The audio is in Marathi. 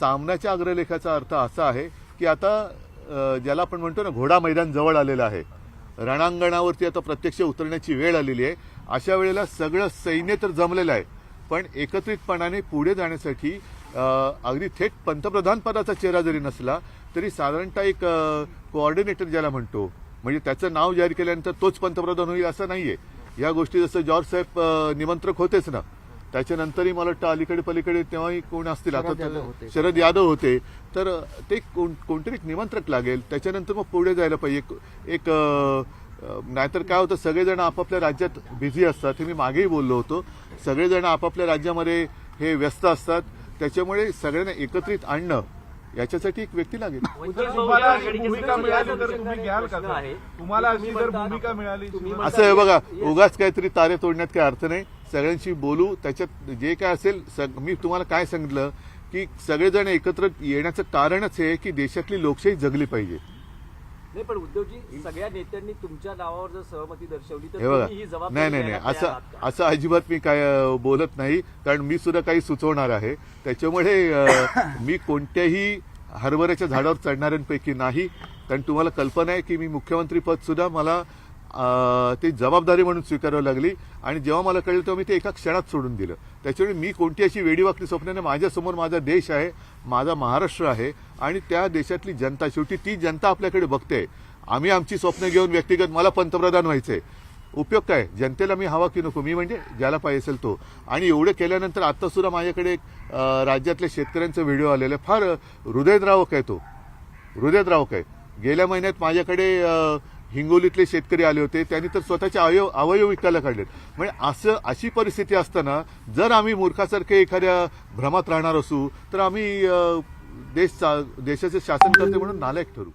सामन्याच्या अग्रलेखाचा अर्थ असा आहे की आता ज्याला आपण म्हणतो ना घोडा मैदान जवळ आलेलं आहे. रणांगणावरती आता प्रत्यक्ष उतरण्याची वेळ आलेली आहे. अशा वेळेला सगळं सैन्य तर जमलेलं आहे. पण एकत्रितपणाने पुढे जाण्यासाठी अगदी थेट पंतप्रधान पदाचा चेहरा जरी नसला तरी साधारणतः एक कोऑर्डिनेटर ज्याला म्हणतो म्हणजे त्याचं नाव जाहीर केल्यानंतर तोच पंतप्रधान होईल असं नाहीये. या गोष्टी जसं जॉर्ज साहेब निमंत्रक होतेच ना. त्याच्यानंतरही मला वाटतं अलीकडे पलीकडे तेव्हाही कोण असतील आता शरद तर- यादव होते. शरद यादव होते. तर ते कोण कोणतरी एक निमंत्रक लागेल. त्याच्यानंतर मग पुढे जायला पाहिजे. एक- नाहीतर काय होतं सगळेजण आपापल्या राज्यात बिझी असतात हे मी मागेही बोललो होतो. सगळेजण आपापल्या राज्यामध्ये हे व्यस्त असतात. त्याच्यामुळे सगळ्यांना एकत्रित आणणं याच्यासाठी एक व्यक्ती लागेल. तुम्हाला अशी भूमिका मिळाली तर तुम्ही घ्याल का सर? तुम्हाला अशी जर भूमिका मिळाली असं आहे बघा उगाच काहीतरी तारे तोडण्यात काही अर्थ नाही. सगळ्यांशी बोलू. त्याच्यात जे काय असेल सग- मी तुम्हाला काय सांगितलं की सगळेजण एकत्र येण्याचं कारणच हे आहे की देशातली लोकशाही जगली पाहिजे. नाही पण उद्धवजी सगळ्या नेत्यांनी तुमच्या नावावर जर सहमती दर्शवली तर हे बघा. तुम्ही ही जबाबदारी नाही नाही नाही. घ्यायला असं तयार आहात का? असं अजिबात मी काय अं, बोलत नाही कारण मी सुद्धा काही सुचवणार आहे. त्याच्यामुळे अं, मी कोणत्याही हरभऱ्याच्या झाडावर चढणाऱ्यांपैकी नाही. कारण तुम्हाला कल्पना आहे की मी मुख्यमंत्री पद सुद्धा मला ती जबाबदारी म्हणून स्वीकारावी लागली. आणि जेव्हा मला कळलं तेव्हा मी ते एका क्षणात सोडून दिलं. त्याच्यामुळे मी कोणती अशी वेडीवाकडी स्वप्नाने माझ्यासमोर माझा देश आहे माझा महाराष्ट्र आहे आणि त्या देशातली जनता शेवटी ती जनता आपल्याकडे बघते. आम्ही आमची स्वप्न घेऊन व्यक्तिगत मला पंतप्रधान व्हायचंय उपयोग काय? जनतेला मी हवा की नको? मी म्हणजे ज्याला पाहिजे असेल तो. आणि एवढं केल्यानंतर आता सुद्धा माझ्याकडे एक राज्यातल्या शेतकऱ्यांचा व्हिडिओ आलेला आहे. फार हृदयद्रावक आहे तो. हृदयद्रावक आहे. गेल्या महिन्यात माझ्याकडे हिंगोलीतले शेतकरी आले होते त्यांनी तर स्वतःचे अवयव अवयव विकायला काढलेत. म्हणजे असं अशी परिस्थिती असताना जर आम्ही मूर्खासारखे एखाद्या भ्रमात राहणार असू तर आम्ही देश चा- देशाचे शासन करते म्हणून नालायक ठरू.